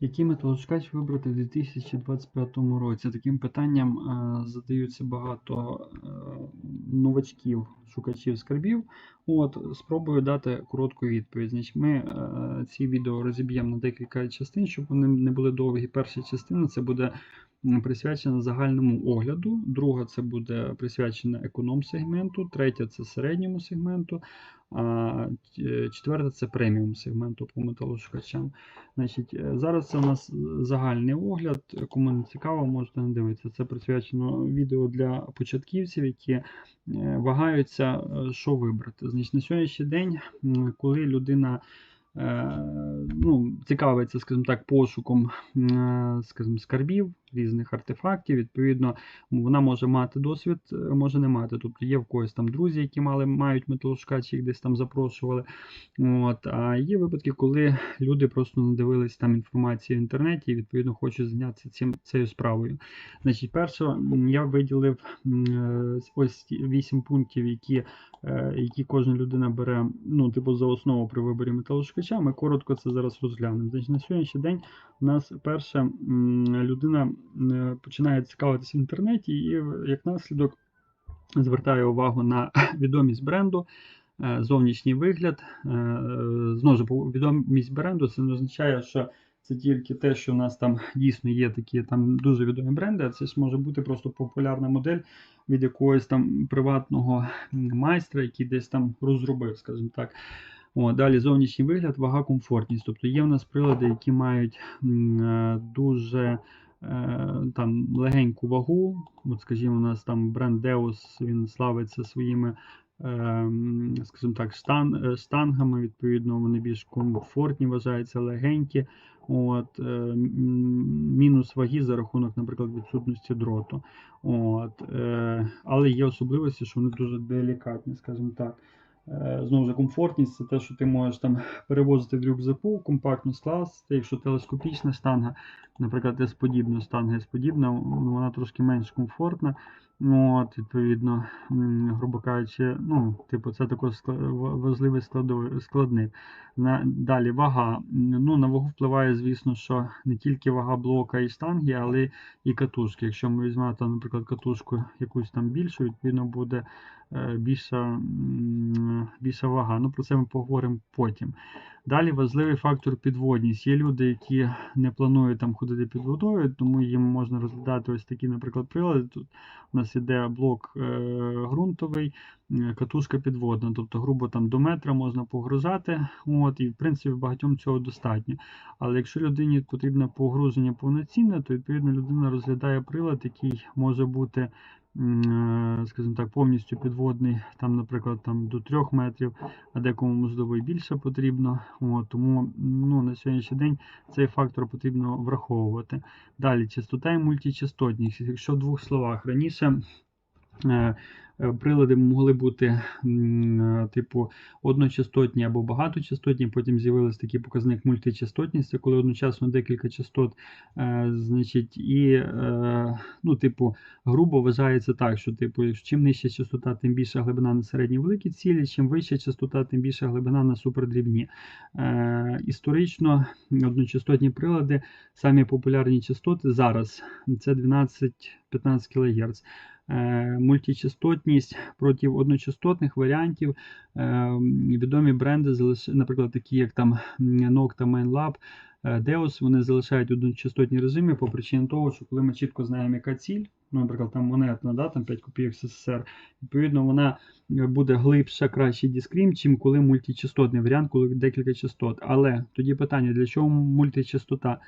Який металошукач вибрати в 2025 році? Таким питанням е, задаються багато е, новачків, шукачів скарбів. От, спробую дати коротку відповідь. Значить, ми е, ці відео розіб'ємо на декілька частин, щоб вони не були довгі. Перша частина це буде присвячена загальному огляду, друга це буде присвячена економ-сегменту, третя це середньому сегменту, а четверта це преміум сегменту по металошукачам. Значить, е, зараз це у нас загальний огляд. Кому не цікаво, можете не дивитися. Це присвячено відео для початківців, які е, вагаються, е, що вибрати. Значить, на сьогоднішній день, коли людина ну, цікавиться, скажімо так, пошуком скажімо, скарбів, різних артефактів, відповідно, вона може мати досвід, е, може не мати. Тобто є в когось там друзі, які мали, мають металошукач, їх десь там запрошували. От, а є випадки, коли люди просто не дивились там інформації в інтернеті і відповідно хочуть зайнятися цим цією справою. Значить, перше, я виділив е, ось вісім пунктів, які, е, які кожна людина бере, ну, типу, за основу при виборі металошукача. Ми коротко це зараз розглянемо. Значить, на сьогоднішній день у нас перша людина починає цікавитися в інтернеті, і як наслідок звертає увагу на відомість бренду. е, Зовнішній вигляд, Е, знову ж відомість бренду, це не означає, що це тільки те, що у нас там дійсно є такі там дуже відомі бренди, а це ж може бути просто популярна модель від якогось там приватного майстра, який десь там розробив, скажімо так. О, далі зовнішній вигляд, вага, комфортність. Тобто є в нас прилади, які мають е, дуже е, там легеньку вагу. От, скажімо, у нас там бренд Deus, він славиться своїми ем, скажімо так, штан, е, штангами, відповідно, вони більш комфортні, вважаються легенькі. От, е, мінус ваги за рахунок, наприклад, відсутності дроту. От, е, але є особливості, що вони дуже делікатні, скажімо так. Е, Знову ж комфортність це те, що ти можеш там перевозити в рюкзаку, компактно скласти. Якщо телескопічна штанга, наприклад, S-подібна штанга S-подібна, ну, вона трошки менш комфортна. Ну, От, відповідно, грубо кажучи, ну, типу, це також важливий складник. На, далі вага. Ну, на вагу впливає, звісно, що не тільки вага блока і штанги, але і катушки. Якщо ми візьмемо, наприклад, катушку якусь там більшу, відповідно буде більша, більша вага. Ну, про це ми поговоримо потім. Далі важливий фактор підводність. Є люди, які не планують там ходити під водою, тому їм можна розглядати ось такі, наприклад, прилади. Тут у нас іде блок е, ґрунтовий, е, катушка підводна, тобто, грубо там до метра можна погружати. От, і в принципі багатьом цього достатньо. Але якщо людині потрібне погруження повноцінне, то відповідно людина розглядає прилад, який може бути, е, скажімо так, повністю підводний, там, наприклад, там до 3 метрів, а декому можливо і більше потрібно. От, тому ну, на сьогоднішній день цей фактор потрібно враховувати. Далі частота і мультичастотність. Якщо в двох словах раніше. Е, е, Прилади могли бути е, типу одночастотні або багаточастотні, потім з'явився такий показник мультичастотність, це коли одночасно декілька частот, значить, і, ну, типу, грубо вважається так, що типу, чим нижча частота, тим більша глибина на середні великі цілі, чим вища частота, тим більша глибина на супердрібні. Історично одночастотні прилади, самі популярні частоти зараз це 12-15 кГц. Е, Мультичастотність проти одночастотних варіантів. Е, Відомі бренди, наприклад, такі як там Nocta MainLab, е, Deus, вони залишають одночастотні режими по причині того, що коли ми чітко знаємо, яка ціль, ну, наприклад, там монетна, да, там 5 копійок СССР, відповідно, вона буде глибша, краще дискрім, чим коли мультичастотний варіант, коли декілька частот. Але тоді питання, для чого мультичастота?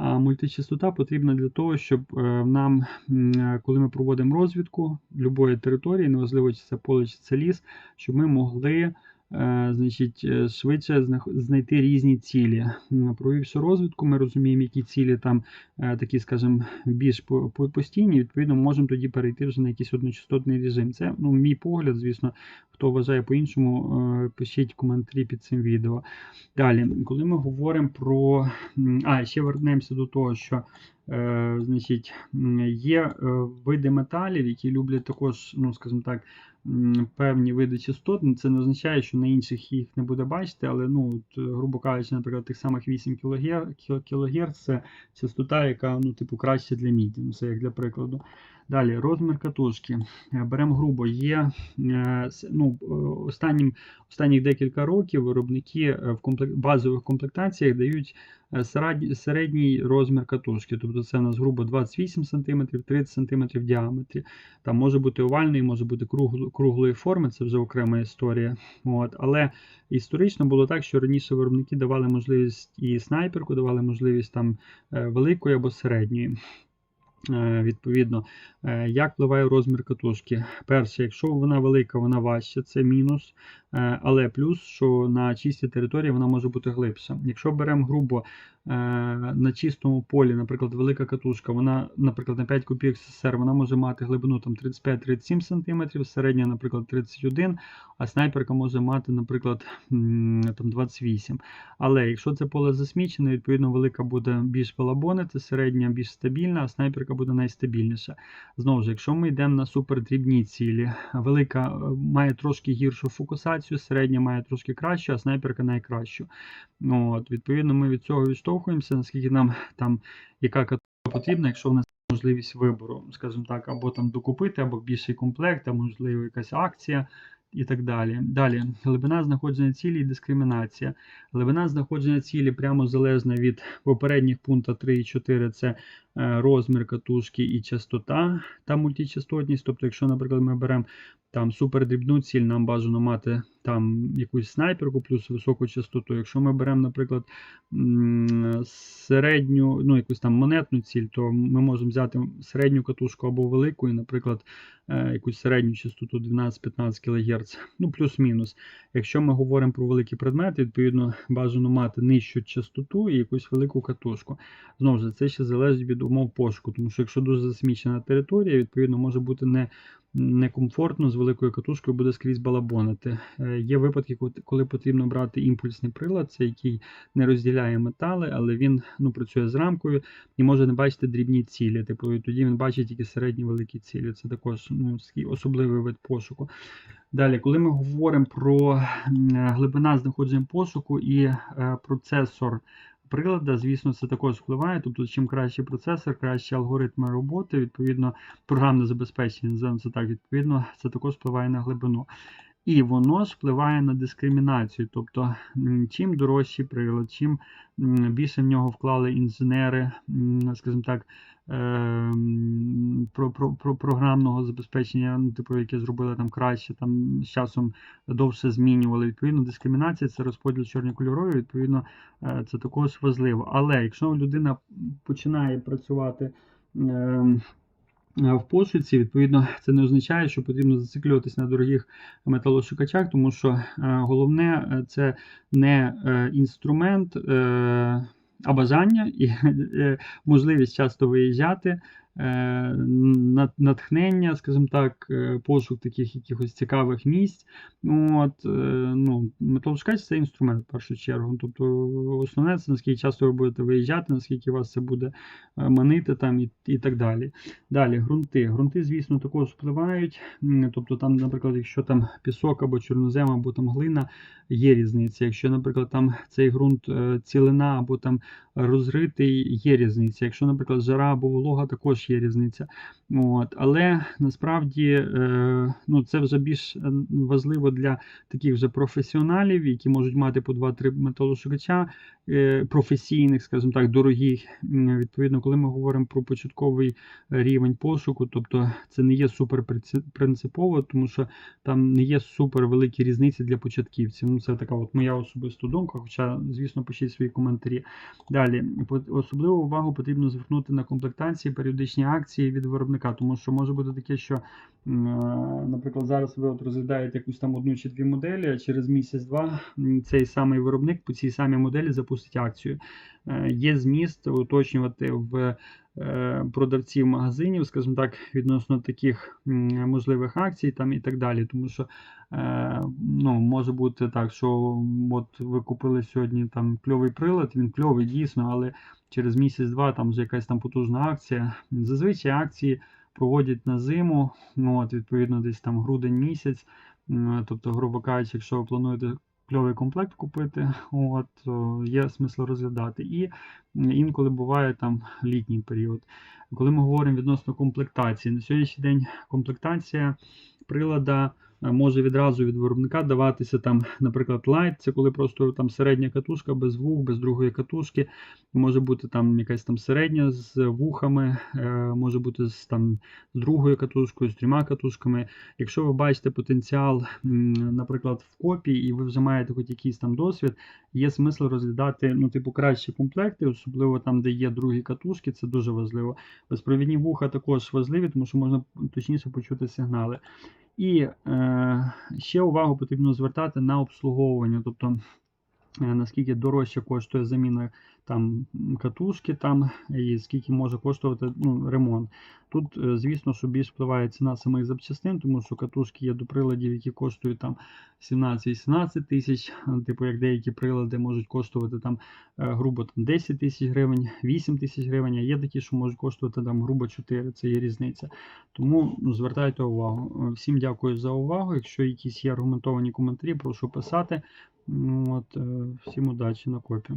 Мультичастота потрібна для того, щоб е, нам, е, коли ми проводимо розвідку будь-якої території, неважливо, чи це поле, чи це ліс, щоб ми могли значить, е, швидше знайти різні цілі. Провівши розвідку, ми розуміємо, які цілі там е, такі, скажімо, більш по- по- постійні, відповідно, можемо тоді перейти вже на якийсь одночастотний режим. Це ну, мій погляд, звісно, хто вважає по-іншому, е, пишіть коментарі під цим відео. Далі, коли ми говоримо про. А, ще вернемося до того, що е, значить, є е, види металів, які люблять також, ну, скажімо так, певні види частот. Ну, Це не означає, що на інших їх не буде бачити, але, ну, от, е, грубо кажучи, наприклад, тих самих 8 кГц це частота, яка ну, типу, краще для міді. Ну, Це як для прикладу. Далі, розмір катушки. Е, Беремо грубо. Є е, ну, е, останнім, останніх декілька років виробники в комплек... базових комплектаціях дають середній, розмір катушки. Тобто це у нас грубо 28 см, 30 см в діаметрі. Там може бути овальний, може бути кругло- круглої форми, це вже окрема історія. От. Але історично було так, що раніше виробники давали можливість і снайперку, давали можливість там великої або середньої. Е, Відповідно, е, як впливає розмір катушки? Перше, якщо вона велика, вона важча, це мінус. Е, Але плюс, що на чистій території вона може бути глибша. Якщо беремо грубо на чистому полі, наприклад, велика катушка, вона, наприклад, на 5 копійок СССР, вона може мати глибину там 35-37 см, середня, наприклад, 31 а снайперка може мати, наприклад, там 28. Але якщо це поле засмічене, відповідно велика буде більш балабонити, середня більш стабільна, а снайперка буде найстабільніша. Знову ж, якщо ми йдемо на супердрібні цілі, велика е, має трошки гіршу фокусацію, середня має трошки кращу, а снайперка найкращу. От, відповідно, ми від цього відштовхуємося, наскільки нам там яка категорія потрібна, якщо в нас можливість вибору, скажімо так, або там докупити, або більший комплект, а можливо якась акція і так далі. Далі, глибина знаходження цілі і дискримінація. Глибина знаходження цілі прямо залежна від попередніх пунктів 3 і 4 це розмір катушки і частота та мультичастотність. Тобто, якщо, наприклад, ми беремо там супердрібну ціль, нам бажано мати там якусь снайперку плюс високу частоту. Якщо ми беремо, наприклад, середню, ну якусь там монетну ціль, то ми можемо взяти середню катушку або велику, і, наприклад, е, якусь середню частоту 12-15 кГц, ну плюс-мінус. Якщо ми говоримо про великі предмети, відповідно бажано мати нижчу частоту і якусь велику катушку. Знову ж це ще залежить від умов пошуку, тому що якщо дуже засмічена територія, відповідно може бути не некомфортно з великою катушкою буде скрізь балабонити. Е, Є випадки, коли- потрібно брати імпульсний прилад, це який не розділяє метали, але він ну, працює з рамкою і може не бачити дрібні цілі. Типу, і тоді він бачить тільки середні великі цілі. Це також ну, особливий вид пошуку. Далі, коли ми говоримо про глибина знаходження пошуку і е, процесор прилада, звісно, це також впливає. Тобто, чим кращий процесор, кращі алгоритми роботи, відповідно, програмне забезпечення, називаємо це так, відповідно, це також впливає на глибину. І воно ж впливає на дискримінацію. Тобто, чим дорожчий прилад, чим більше в нього вклали інженери, скажімо так, ем, про, про, про програмного забезпечення, ну, типу, яке зробили там краще, там з часом довше змінювали. Відповідно, дискримінація це розподіл чорнокольоровий, відповідно, е, це також важливо. Але якщо людина починає працювати. Е, В пошуці, відповідно, це не означає, що потрібно зациклюватись на дорогих металошукачах, тому що е, головне е, це не інструмент, а бажання і можливість часто виїжджати, натхнення, скажімо так, е, пошук таких якихось цікавих місць. От, е, ну, металошукач це інструмент в першу чергу. Тобто основне це наскільки часто ви будете виїжджати, наскільки вас це буде е, манити там і, і так далі. Далі, ґрунти. Ґрунти, звісно, також впливають. Тобто, там, наприклад, якщо там пісок або чорнозем, або там глина, є різниця. Якщо, наприклад, там цей ґрунт е, цілина або там розритий, є різниця. Якщо, наприклад, жара або волога, також є різниця. От. Але насправді е, ну, це вже більш е, важливо для таких вже професіоналів, які можуть мати по 2-3 металошукача професійних, скажімо так, дорогих. Відповідно, коли ми говоримо про початковий рівень пошуку, тобто це не є супер принципово, тому що там не є супер великі різниці для початківців. Ну, це така от моя особиста думка, хоча, звісно, пишіть свої коментарі. Далі, особливу увагу потрібно звернути на комплектації, періодичні акції від виробника, тому що може бути таке, що, е, наприклад, зараз ви от розглядаєте якусь там одну чи дві моделі, а через місяць-два цей самий виробник по цій самій моделі запустить акцію. Е, Є зміст уточнювати в е, продавців магазинів, скажімо так, відносно таких можливих акцій там і так далі. Тому що е, ну, може бути так, що от ви купили сьогодні там кльовий прилад, він кльовий дійсно, але через місяць-два там вже якась там потужна акція. Зазвичай акції проводять на зиму, ну, от, відповідно, десь там грудень місяць. Тобто, грубо кажучи, якщо ви плануєте кльовий комплект купити, от, є смисл розглядати. І інколи буває там літній період. Коли ми говоримо відносно комплектації, на сьогоднішній день комплектація прилада е, може відразу від виробника даватися там, наприклад, light, це коли просто там середня катушка без вух, без другої катушки. Може бути там якась там середня з вухами, е, може бути з там з другою катушкою, з трьома катушками. Якщо ви бачите потенціал, наприклад, в копі, і ви вже маєте хоч якийсь там досвід, є смисл розглядати ну, типу, кращі комплекти, особливо там, де є другі катушки, це дуже важливо. Безпровідні вуха також важливі, тому що можна точніше почути сигнали. І е, ще увагу потрібно звертати на обслуговування, тобто е, наскільки дорожче коштує заміна там катушки, там, і скільки може коштувати ну, ремонт. Тут, е, звісно, що більш впливає ціна самих запчастин, тому що катушки є до приладів, які коштують там 17-18 тисяч, типу як деякі прилади можуть коштувати там е, грубо там 10 тисяч гривень, 8 тисяч гривень, а є такі, що можуть коштувати там грубо 4, це є різниця. Тому ну, звертайте увагу. Е, Всім дякую за увагу. Якщо якісь є аргументовані коментарі, прошу писати. От, всім удачі на копі.